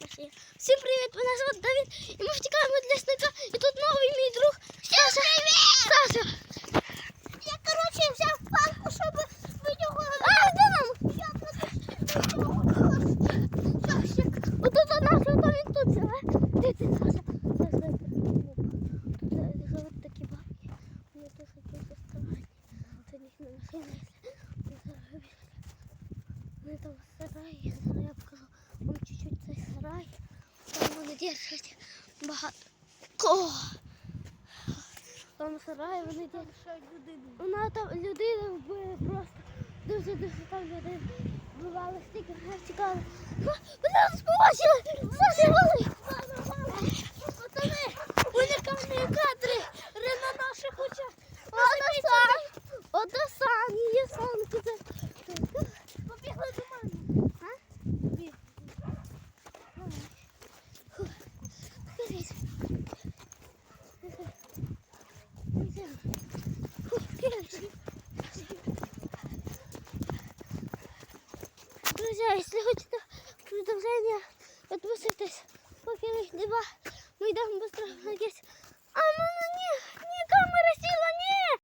пошли. Всім привіт, мене звати Давід, і ми втікаємо від лісника, і тут новий мій друг. Саша. Саша. Я, коротше, взяв палку, щоб ви його... А, де нам? Сашик, отут у нас, ото він тут живе. Ти, Саша? Тут живуть такі бабки. Вони дуже дуже. Це вони там сараї, зараз я покажу вам чуть-чуть цей сарай. Там вони держать багато. О! Там в сараї вони держать людину. Вона там людину вбили просто. Дуже-дуже там людей вбивали, стільки раз тікали. А, Ви нас побачили! Саша, вали! Пацани, унікальні кадри на наших очах. Одесан! Одесан, її сонки. Друзья, если хотите продолжение, подписывайтесь. Пока их нема, мы идем быстро есть. А мама не.